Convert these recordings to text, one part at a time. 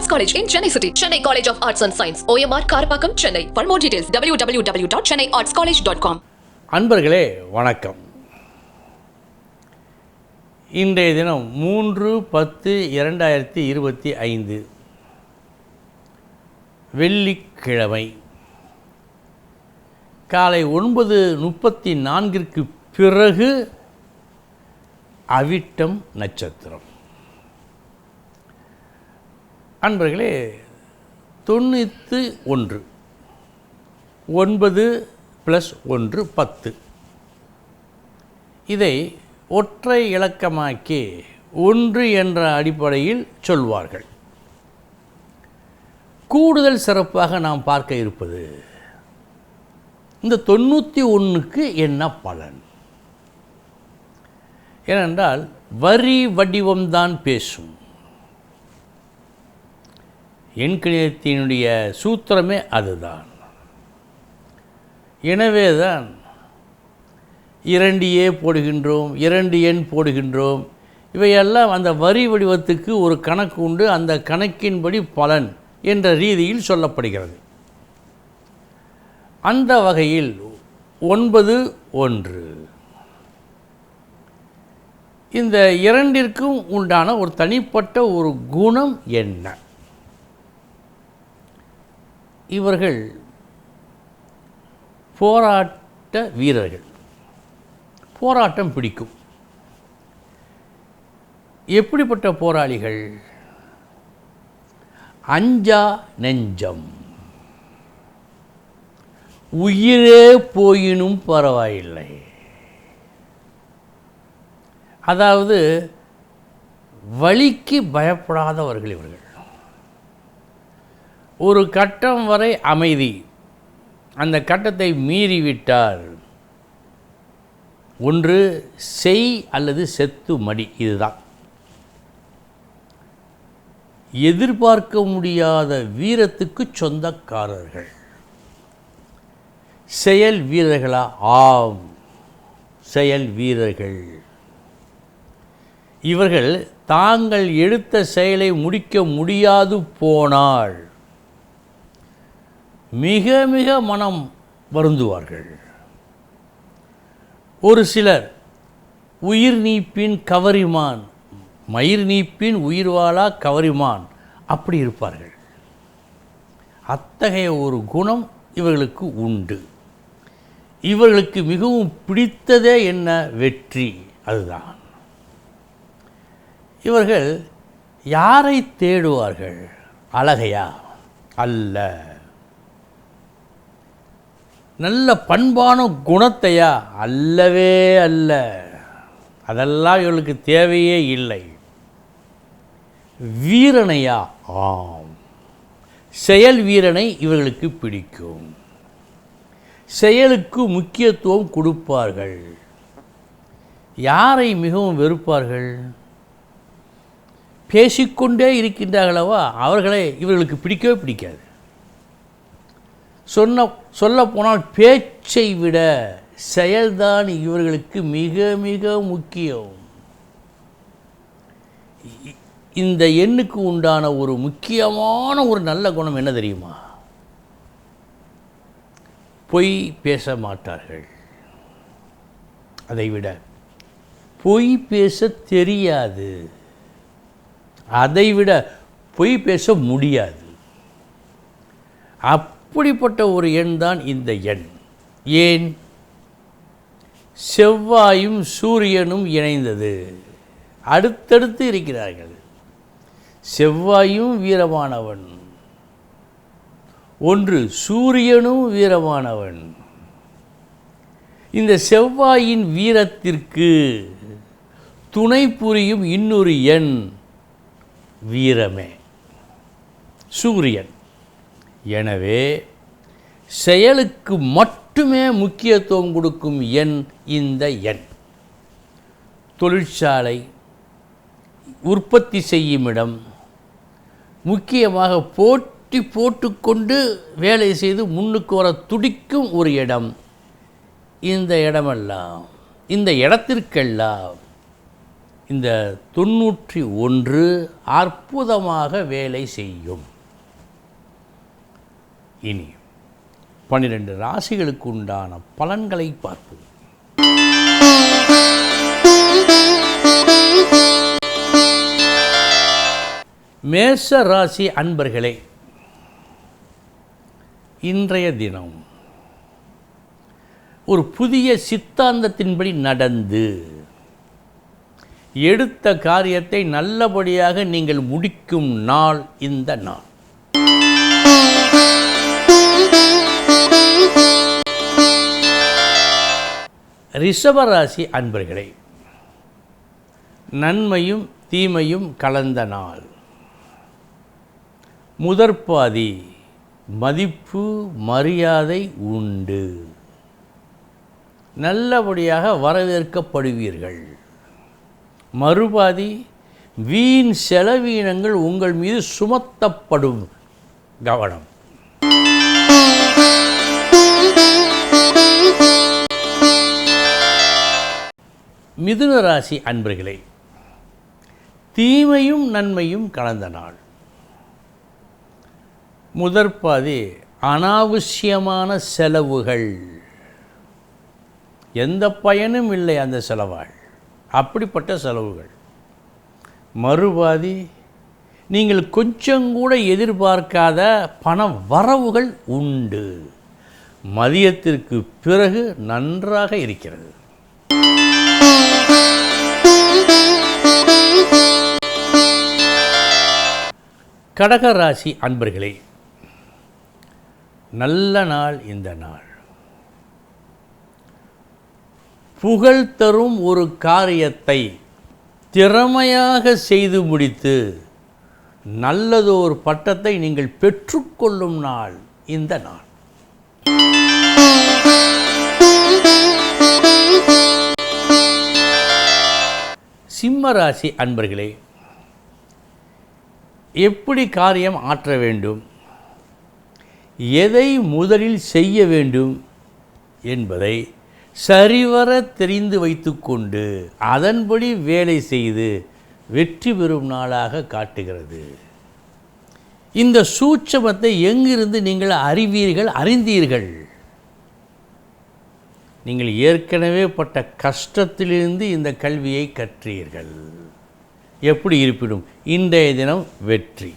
Arts college in Chennai city Chennai college of arts and science OMR Karapakkam Chennai for more details W W W dot Chennai arts college dot com அன்பர்களே வணக்கம் இன்றைய தினம் மூன்று பத்து இரண்டாயிரத்தி இருபத்தி ஐந்து வெள்ளிக்கிழமை காலை ஒன்பது முப்பத்தி நான்கிற்கு பிறகு அவிட்டம் நட்சத்திரம் அன்பர்களே தொண்ணூற்று ஒன்று. ஒன்பது ப்ளஸ் ஒன்று பத்து. இதை ஒற்றை இலக்கமாக்கி ஒன்று என்ற அடிப்படையில் சொல்வார்கள். கூடுதல் சிறப்பாக நாம் பார்க்க இருப்பது இந்த தொண்ணூற்றி ஒன்றுக்கு என்ன பலன்? ஏனென்றால் வரி வடிவம்தான் பேசும். எண்கணிதத்தினுடைய சூத்திரமே அதுதான். எனவே தான் இரண்டு ஏ போடுகின்றோம் இரண்டு எண் போடுகின்றோம். இவையெல்லாம் அந்த வரி வடிவத்துக்கு ஒரு கணக்கு உண்டு அந்த கணக்கின்படி பலன் என்ற ரீதியில் சொல்லப்படுகிறது. அந்த வகையில் ஒன்பது ஒன்று. இந்த இரண்டிற்கும் உண்டான ஒரு தனிப்பட்ட ஒரு குணம் என்ன? இவர்கள் போராட்ட வீரர்கள். போராட்டம் பிடிக்கும். எப்படிப்பட்ட போராளிகள்? அஞ்சா நெஞ்சம். உயிரே போயினும் பரவாயில்லை. அதாவது வழிக்கு பயப்படாதவர்கள் இவர்கள். ஒரு கட்டம் வரை அமைதி. அந்த கட்டத்தை மீறிவிட்டார் ஒன்று செய் அல்லது செத்து மடி இதுதான். எதிர்பார்க்க முடியாத வீரத்துக்கு சொந்தக்காரர்கள். செயல் வீரர்களா? ஆம் செயல் வீரர்கள். இவர்கள் தாங்கள் எடுத்த செயலை முடிக்க முடியாது போனால் மிக மிக மனம் வருந்துவார்கள். ஒரு சிலர் உயிர் நீப்பின் கவரிமான் மயிர் நீப்பின் உயிர் வாழா கவரிமான் அப்படி இருப்பார்கள். அத்தகைய ஒரு குணம் இவர்களுக்கு உண்டு. இவர்களுக்கு மிகவும் பிடித்ததே என்ன? வெற்றி. அதுதான். இவர்கள் யாரை தேடுவார்கள்? அழகையா? அல்ல. நல்ல பண்பான குணத்தையா? அல்லவே அல்ல. அதெல்லாம் இவளுக்கு தேவையே இல்லை. வீரனையா? ஆம். செயல் வீரனை இவர்களுக்கு பிடிக்கும். செயலுக்கு முக்கியத்துவம் கொடுப்பார்கள். யாரை மிகவும் வெறுப்பார்கள்? பேசிக்கொண்டே இருக்கின்றார்களவா? அவர்களை இவர்களுக்கு பிடிக்கவே பிடிக்காது. சொன்ன சொல்ல போனால் பேச்சை விட செயல்தான் இவர்களுக்கு மிக மிக முக்கியம். இந்த எண்ணுக்கு உண்டான ஒரு முக்கியமான ஒரு நல்ல குணம் என்ன தெரியுமா? பொய் பேச மாட்டார்கள். அதைவிட பொய் பேச தெரியாது. அதைவிட பொய் பேச முடியாது. அப் அப்படிப்பட்ட ஒரு எண் தான் இந்த எண். ஏன்? செவ்வாயும் சூரியனும் இணைந்தது. அடுத்தடுத்து இருக்கிறார்கள். செவ்வாயும் வீரமானவன். ஒன்று சூரியனும் வீரமானவன். இந்த செவ்வாயின் வீரத்திற்கு துணை புரியும் இன்னொரு எண் வீரமே. சூரியன். எனவே செயலுக்கு மட்டுமே முக்கியத்துவம் கொடுக்கும் எண் இந்த எண். தொழிற்சாலை உற்பத்தி செய்யும் இடம் முக்கியமாக போட்டி போட்டுக்கொண்டு வேலை செய்து முன்னுக்கு வர துடிக்கும் ஒரு இடம். இந்த இடமெல்லாம் இந்த இடத்திற்கெல்லாம் இந்த தொன்னூற்றி ஒன்று அற்புதமாக வேலை செய்யும். இனி பன்னிரண்டு ராசிகளுக்கு உண்டான பலன்களை பார்ப்போம். மேச ராசி அன்பர்களே இன்றைய தினம் ஒரு புதிய சித்தாந்தத்தின்படி நடந்து எடுத்த காரியத்தை நல்லபடியாக நீங்கள் முடிக்கும் நாள் இந்த நாள். ரிஷபராசி அன்பர்களே நன்மையும் தீமையும் கலந்த நாள். முதற்பாதி மதிப்பு மரியாதை உண்டு. நல்லபடியாக வரவேற்கப்படுவீர்கள். மறுபாதி வீண் செலவீனங்கள் உங்கள் மீது சுமத்தப்படும் கவனம். மிதுன ராசி அன்பர்களே தீமையும் நன்மையும் கலந்த நாள். முதற்பாதி அனாவசியமான செலவுகள். எந்த பயனும் இல்லை அந்த செலவாள் அப்படிப்பட்ட செலவுகள். மறுபாதி நீங்கள் கொஞ்சம் கூட எதிர்பார்க்காத பண வரவுகள் உண்டு. மதியத்திற்கு பிறகு நன்றாக இருக்கிறது. கடகராசி அன்பர்களே நல்ல நாள் இந்த நாள். புகழ் தரும் ஒரு காரியத்தை திறமையாக செய்து முடித்து நல்லதொரு பட்டத்தை நீங்கள் பெற்றுக்கொள்ளும் நாள் இந்த நாள். சிம்ம ராசி அன்பர்களே எப்படி காரியம் ஆற்ற வேண்டும்? எதை முதலில் செய்ய வேண்டும்? என்பதை சரிவர தெரிந்து வைத்துக்கொண்டு அதன்படி வேலை செய்து வெற்றி பெறும் நாளாக காட்டுகிறது. இந்த சூட்சமத்தை எங்கிருந்து நீங்கள் அறிவீர்கள் அறிந்தீர்கள்? நீங்கள் ஏற்கனவே பட்ட கஷ்டத்திலிருந்து இந்த கல்வியை கற்றீர்கள். எப்படி இருப்பிடும் இன்றைய தினம் வெற்றி.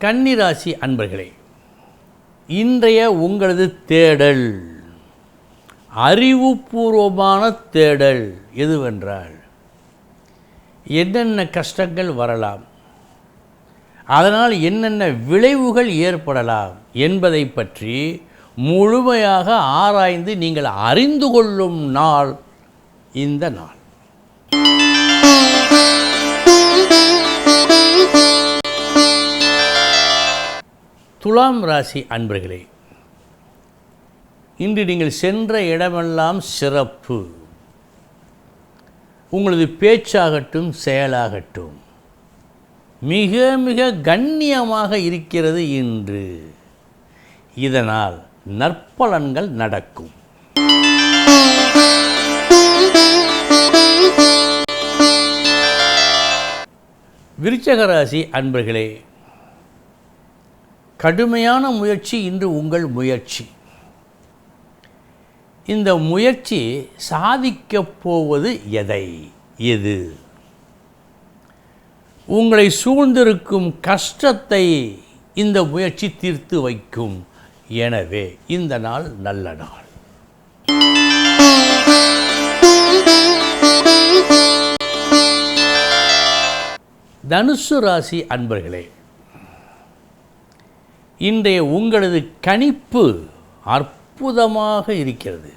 கன்னிராசி அன்பர்களே இன்றைய உங்களது தேடல் அறிவுபூர்வமான தேடல் எதுவென்றால் என்னென்ன கஷ்டங்கள் வரலாம் அதனால் என்னென்ன விளைவுகள் ஏற்படலாம் என்பதை பற்றி முழுமையாக ஆராய்ந்து நீங்கள் அறிந்து கொள்ளும் நாள் இந்த நாள். துலாம் ராசி அன்பர்களே இன்று நீங்கள் சென்ற இடமெல்லாம் சிறப்பு. உங்களது பேச்சாகட்டும் செயலாகட்டும் மிக மிக கண்ணியமாக இருக்கிறது இன்று. இதனால் நற்பலன்கள் நடக்கும். விருச்சகராசி அன்பர்களே கடுமையான முயற்சி இன்று உங்கள் முயற்சி. இந்த முயற்சி சாதிக்கப் போவது எதை? எது? உங்களை சூழ்ந்திருக்கும் கஷ்டத்தை இந்த முயற்சி தீர்த்து வைக்கும். எனவே இந்த நாள் நல்ல நாள். தனுசு ராசி அன்பர்களே இன்றைய உங்களது கணிப்பு அற்புதமாக இருக்கிறது.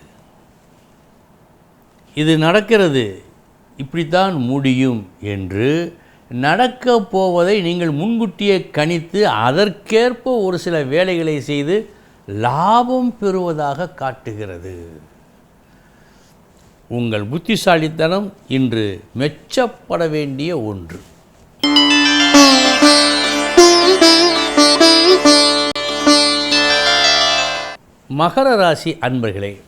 இது நடக்கிறது இப்படித்தான் முடியும் என்று நடக்கப் போவதை நீங்கள் முன்கூட்டியே கணித்து அதற்கேற்ப ஒரு சில வேலைகளை செய்து லாபம் பெறுவதாக காட்டுகிறது. உங்கள் புத்திசாலித்தனம் இன்று மெச்சப்பட வேண்டிய ஒன்று. மகர ராசி அன்பர்களே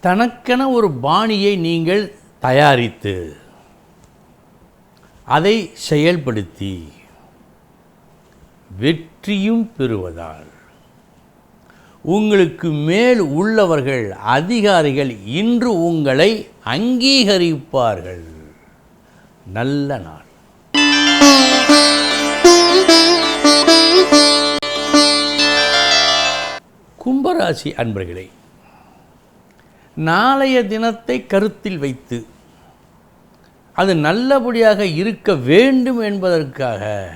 தனக்கென ஒரு பாணியை நீங்கள் தயாரித்து அதை செயல்படுத்தி வெற்றியும் பெறுவதால். உங்களுக்கு மேல் உள்ளவர்கள் அதிகாரிகள் இன்று உங்களை அங்கீகரிப்பார்கள். நல்ல நாள். கும்பராசி அன்பர்களே நாளைய தினத்தை கருத்தில் வைத்து அது நல்லபடியாக இருக்க வேண்டும் என்பதற்காக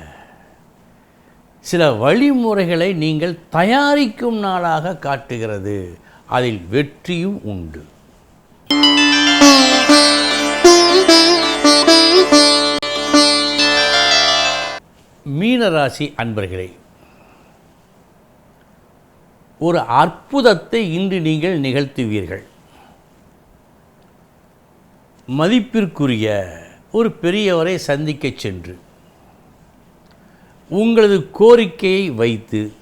சில வழிமுறைகளை நீங்கள் தயாரிக்கும் நாளாக காட்டுகிறது. அதில் வெற்றியும் உண்டு. மீனராசி அன்பர்களே ஒரு அற்புதத்தை இன்று நீங்கள் நிகழ்த்துவீர்கள். மதிப்பிற்குரிய ஒரு பெரியவரை சந்திக்கச் சென்று உங்களது கோரிக்கையை வைத்து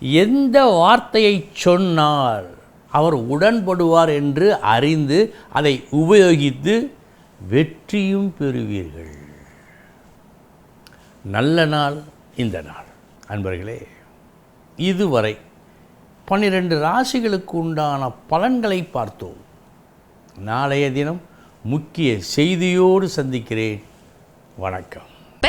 எந்த வார்த்தையை சொன்னால் அவர் உடன்படுவார் என்று அறிந்து அதை உபயோகித்து வெற்றியும் பெறுவீர்கள். நல்ல நாள் இந்த நாள். அன்பர்களே இதுவரை பன்னிரண்டு ராசிகளுக்கு உண்டான பலன்களை பார்த்தோம். நாளைய தினம் முக்கிய செய்தியோடு சந்திக்கிறேன். வணக்கம்.